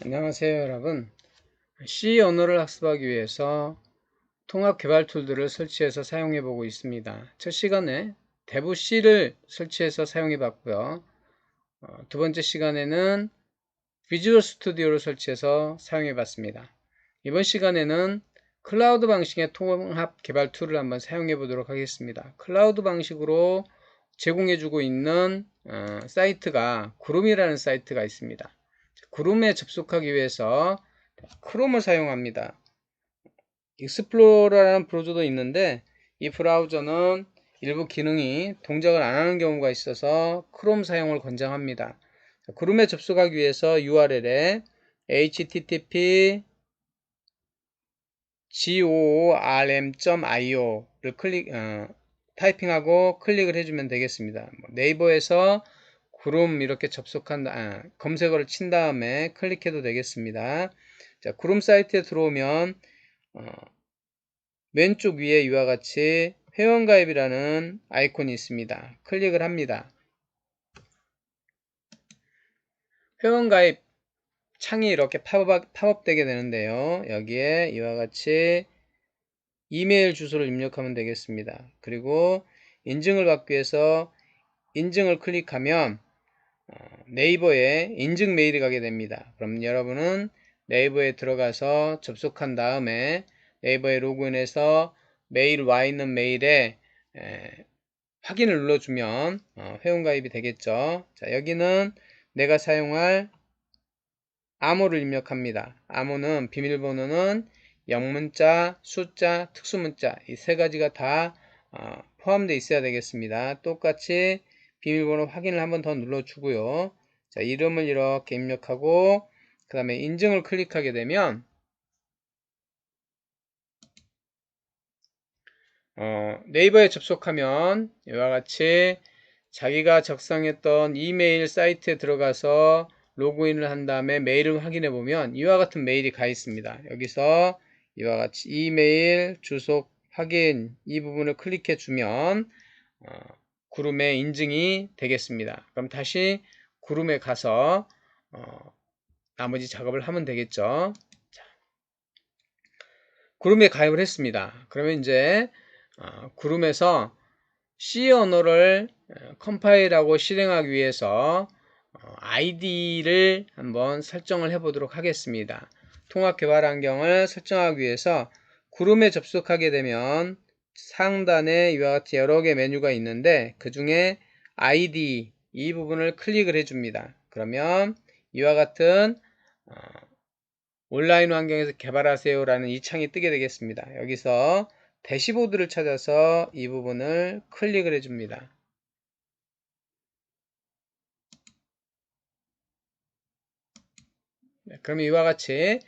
안녕하세요 여러분. C 언어를 학습하기 위해서 통합 개발 툴들을 설치해서 사용해 보고 있습니다. 첫 시간에 대부 C를 설치해서 사용해 봤고요. 어, 두 번째 시간에는 비주얼 스튜디오를 설치해서 사용해 봤습니다. 이번 시간에는 클라우드 방식의 통합 개발 툴을 한번 사용해 보도록 하겠습니다. 클라우드 방식으로 제공해 주고 있는 어, 사이트가 구름이라는 사이트가 있습니다 구름에 접속하기 위해서 크롬을 사용합니다. 익스플로러라는 브라우저도 있는데 이 브라우저는 일부 기능이 동작을 안 하는 경우가 있어서 크롬 사용을 권장합니다. 구름에 접속하기 위해서 URL에 http goorm.io를 클릭 어, 타이핑하고 클릭을 해주면 되겠습니다. 뭐 네이버에서 구름 이렇게 접속한 아, 검색어를 친 다음에 클릭해도 되겠습니다. 자, 구름 사이트에 들어오면 어, 왼쪽 위에 이와 같이 회원가입이라는 아이콘이 있습니다. 클릭을 합니다. 회원가입 창이 이렇게 팝업, 팝업되게 되는데요. 여기에 이와 같이 이메일 주소를 입력하면 되겠습니다. 그리고 인증을 받기 위해서 인증을 클릭하면 어, 네이버에 인증 메일이 가게 됩니다. 그럼 여러분은 네이버에 들어가서 접속한 다음에 네이버에 로그인해서 메일 와 있는 메일에 에, 확인을 눌러주면 어, 회원가입이 되겠죠. 자 여기는 내가 사용할 암호를 입력합니다. 암호는 비밀번호는 영문자, 숫자, 특수문자 이 세 가지가 다 어, 포함되어 있어야 되겠습니다. 똑같이 비밀번호 확인을 한번 더 눌러주고요. 자, 이름을 이렇게 입력하고 그 다음에 인증을 클릭하게 되면 어, 네이버에 접속하면 이와 같이 자기가 작성했던 이메일 사이트에 들어가서 로그인을 한 다음에 메일을 확인해 보면 이와 같은 메일이 가 있습니다. 여기서 이와 같이 이메일 주소 확인 이 부분을 클릭해 주면 어, 구름에 인증이 되겠습니다. 그럼 다시 구름에 가서 어, 나머지 작업을 하면 되겠죠. 자, 구름에 가입을 했습니다. 그러면 이제 어, 구름에서 C 언어를 어, 컴파일하고 실행하기 위해서 어, ID를 한번 설정을 해 보도록 하겠습니다. 통합 개발 환경을 설정하기 위해서 구름에 접속하게 되면 상단에 이와 같이 여러 개 메뉴가 있는데 그 중에 ID 이 부분을 클릭을 해줍니다. 그러면 이와 같은 어, 온라인 환경에서 개발하세요 라는 이 창이 뜨게 되겠습니다. 여기서 대시보드를 찾아서 이 부분을 클릭을 해줍니다. 네, 그럼 이와 같이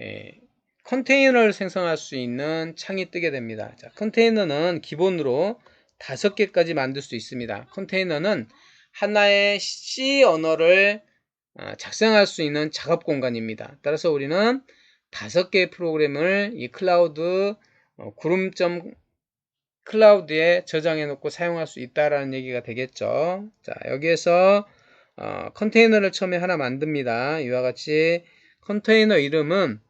예, 컨테이너를 생성할 수 있는 창이 뜨게 됩니다. 자, 컨테이너는 기본으로 다섯 개까지 만들 수 있습니다. 컨테이너는 하나의 C 언어를 아, 작성할 수 있는 작업 공간입니다. 따라서 우리는 다섯 개의 프로그램을 이 클라우드 어, 구름점 클라우드에 저장해 놓고 사용할 수 있다라는 얘기가 되겠죠. 자, 여기에서 어, 컨테이너를 처음에 하나 만듭니다. 이와 같이 컨테이너 이름은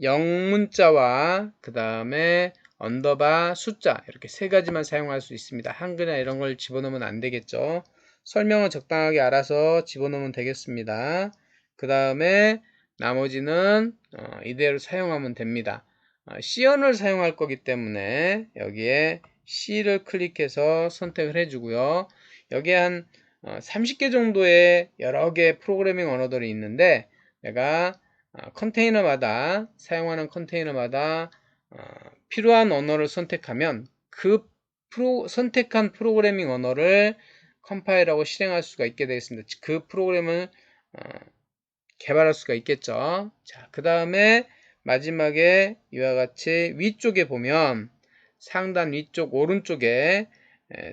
영문자와 그 다음에 언더바 숫자 이렇게 세 가지만 사용할 수 있습니다. 한글이나 이런 걸 집어넣으면 안 되겠죠. 설명은 적당하게 알아서 집어넣으면 되겠습니다. 그 다음에 나머지는 어, 이대로 사용하면 됩니다. 어, C언을 사용할 거기 때문에 여기에 C를 클릭해서 선택을 해주고요. 여기에 한 어, 30개 정도의 여러 개 프로그래밍 언어들이 있는데 내가 어, 컨테이너마다 사용하는 컨테이너마다 어, 필요한 언어를 선택하면 그 프로, 선택한 프로그래밍 언어를 컴파일하고 실행할 수가 있게 되겠습니다. 그 프로그램을 어, 개발할 수가 있겠죠. 자, 그 다음에 마지막에 이와 같이 위쪽에 보면 상단 위쪽 오른쪽에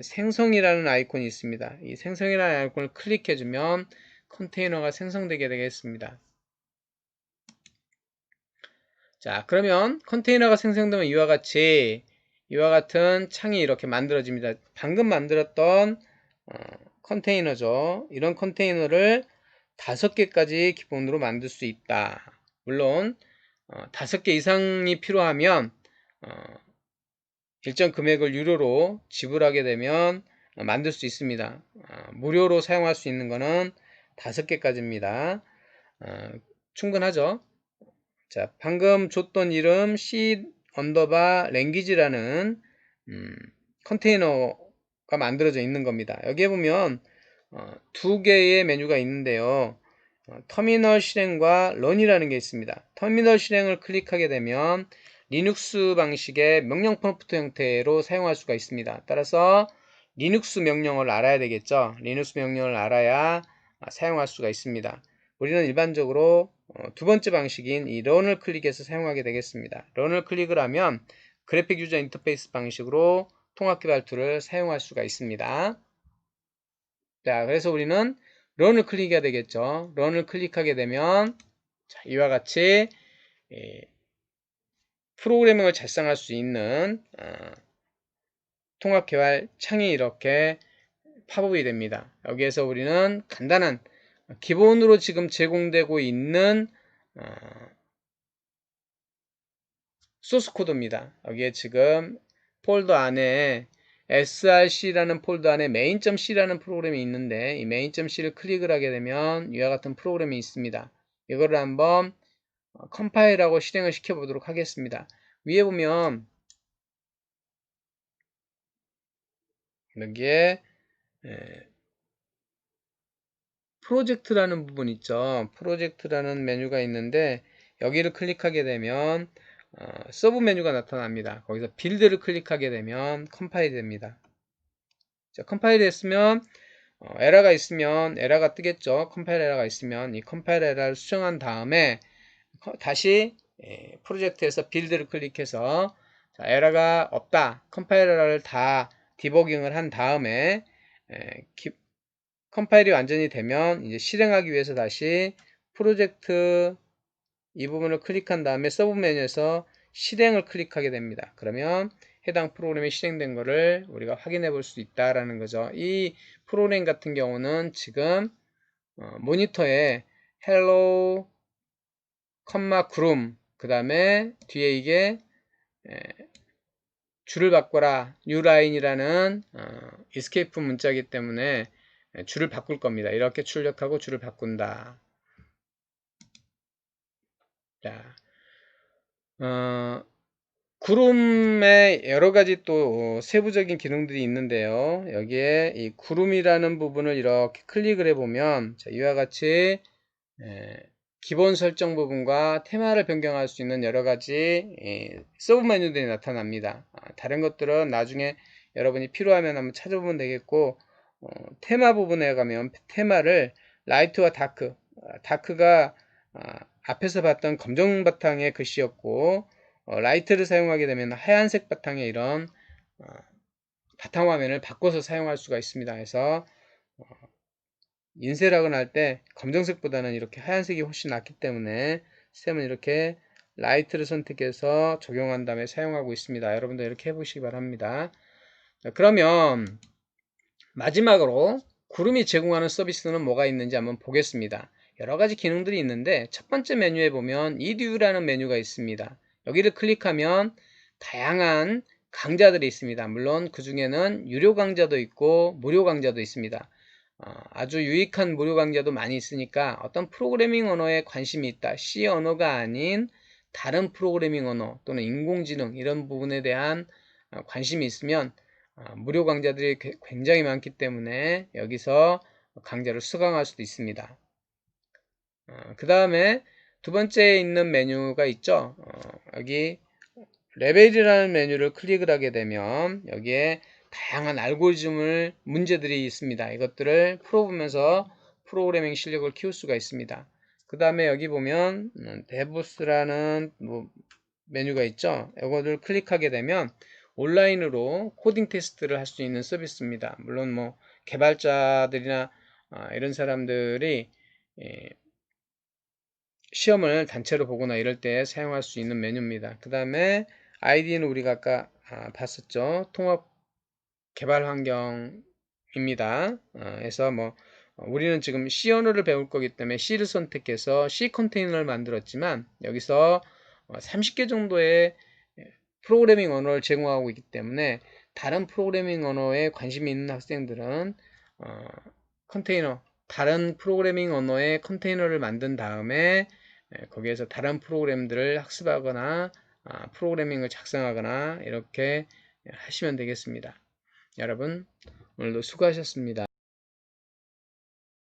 생성이라는 아이콘이 있습니다. 이 생성이라는 아이콘을 클릭해주면 컨테이너가 생성되게 되겠습니다. 자 그러면 컨테이너가 생성되면 이와 같이 이와 같은 창이 이렇게 만들어집니다. 방금 만들었던 어, 컨테이너죠. 이런 컨테이너를 다섯 개까지 기본으로 만들 수 있다. 물론 어, 다섯 개 이상이 필요하면 어, 일정 금액을 유료로 지불하게 되면 어, 만들 수 있습니다. 어, 무료로 사용할 수 있는 거는 다섯 개까지입니다. 어, 충분하죠? 자, 방금 줬던 이름 C 언더바 랭귀지라는 음, 컨테이너가 만들어져 있는 겁니다. 여기에 보면 어, 두 개의 메뉴가 있는데요. 어, 터미널 실행과 런이라는 게 있습니다. 터미널 실행을 클릭하게 되면 리눅스 방식의 명령 프롬프트 형태로 사용할 수가 있습니다. 따라서 리눅스 명령을 알아야 되겠죠. 리눅스 명령을 알아야 아, 사용할 수가 있습니다. 우리는 일반적으로 어, 두 번째 방식인 이 런을 클릭해서 사용하게 되겠습니다. 런을 클릭을 하면 그래픽 유저 인터페이스 방식으로 통합 개발 툴을 사용할 수가 있습니다. 자, 그래서 우리는 런을 클릭해야 되겠죠. 런을 클릭하게 되면 자, 이와 같이 예, 프로그래밍을 작성할 수 있는 어, 통합 개발 창이 이렇게 팝업이 됩니다. 여기에서 우리는 간단한 기본으로 지금 제공되고 있는 어, 소스 코드입니다. 여기에 지금 폴더 안에 src라는 폴더 안에 main.c라는 프로그램이 있는데 이 main.c를 클릭을 하게 되면 이와 같은 프로그램이 있습니다. 이거를 한번 어, 컴파일하고 실행을 시켜 보도록 하겠습니다. 위에 보면 여기에 프로젝트라는 부분 있죠. 프로젝트라는 메뉴가 있는데 여기를 클릭하게 되면 어, 서브 메뉴가 나타납니다. 거기서 빌드를 클릭하게 되면 컴파일 됩니다. 자, 컴파일 됐으면 어, 에러가 있으면 에러가 뜨겠죠. 컴파일 에러가 있으면 이 컴파일 에러를 수정한 다음에 다시 예, 프로젝트에서 빌드를 클릭해서 자, 에러가 없다. 컴파일 에러를 다 디버깅을 한 다음에 예, 기, 컴파일이 완전히 되면 이제 실행하기 위해서 다시 프로젝트 이 부분을 클릭한 다음에 서브 메뉴에서 실행을 클릭하게 됩니다. 그러면 해당 프로그램이 실행된 것을 우리가 확인해 볼 수 있다라는 거죠. 이 프로그램 같은 경우는 지금 어, 모니터에 hello, 그룹 그 다음에 뒤에 이게 에, 줄을 바꿔라 new line이라는 어, escape 문자이기 때문에 줄을 바꿀 겁니다. 이렇게 출력하고 줄을 바꾼다. 자, 어, 구름에 여러 가지 또 세부적인 기능들이 있는데요. 여기에 이 구름이라는 부분을 이렇게 클릭을 해보면 자, 이와 같이 에, 기본 설정 부분과 테마를 변경할 수 있는 여러 가지 예, 서브 메뉴들이 나타납니다. 아, 다른 것들은 나중에 여러분이 필요하면 한번 찾아보면 되겠고 어, 테마 부분에 가면 테마를 라이트와 다크 아, 다크가 아, 앞에서 봤던 검정 바탕의 글씨였고 어, 라이트를 사용하게 되면 하얀색 바탕의 이런 어, 바탕 화면을 바꿔서 사용할 수가 있습니다. 그래서 어, 인쇄락을 할때 검정색보다는 이렇게 하얀색이 훨씬 낫기 때문에 쌤은 이렇게 라이트를 선택해서 적용한 다음에 사용하고 있습니다. 여러분도 이렇게 해보시기 바랍니다. 자, 그러면 마지막으로 구름이 제공하는 서비스는 뭐가 있는지 한번 보겠습니다. 여러 가지 기능들이 있는데 첫 번째 메뉴에 보면 이듀라는 메뉴가 있습니다. 여기를 클릭하면 다양한 강좌들이 있습니다. 물론 그 중에는 유료 강좌도 있고 무료 강좌도 있습니다. 어, 아주 유익한 무료 강좌도 많이 있으니까 어떤 프로그래밍 언어에 관심이 있다. C 언어가 아닌 다른 프로그래밍 언어 또는 인공지능 이런 부분에 대한 어, 관심이 있으면 아, 무료 강좌들이 굉장히 많기 때문에 여기서 강좌를 수강할 수도 있습니다. 아, 그 다음에 두 번째에 있는 메뉴가 있죠. 어, 여기 레벨이라는 메뉴를 클릭을 하게 되면 여기에 다양한 알고리즘을 문제들이 있습니다. 이것들을 풀어보면서 프로그래밍 실력을 키울 수가 있습니다. 그 다음에 여기 보면 음, 뭐 메뉴가 있죠. 이거를 클릭하게 되면 온라인으로 코딩 테스트를 할 수 있는 서비스입니다. 물론 뭐 개발자들이나 아, 이런 사람들이 예, 시험을 단체로 보거나 이럴 때 사용할 수 있는 메뉴입니다. 그 다음에 아이디는 우리가 아까 아, 봤었죠. 통합 개발 환경입니다. 어, 그래서 뭐 어, 우리는 지금 C 언어를 배울 거기 때문에 C를 선택해서 C 컨테이너를 만들었지만 여기서 30개 정도의 예, 프로그래밍 언어를 제공하고 있기 때문에 다른 프로그래밍 언어에 관심이 있는 학생들은 어, 컨테이너 다른 프로그래밍 언어의 컨테이너를 만든 다음에 예, 거기에서 다른 프로그램들을 학습하거나 아, 프로그래밍을 작성하거나 이렇게 하시면 되겠습니다. 여러분 오늘도 수고하셨습니다.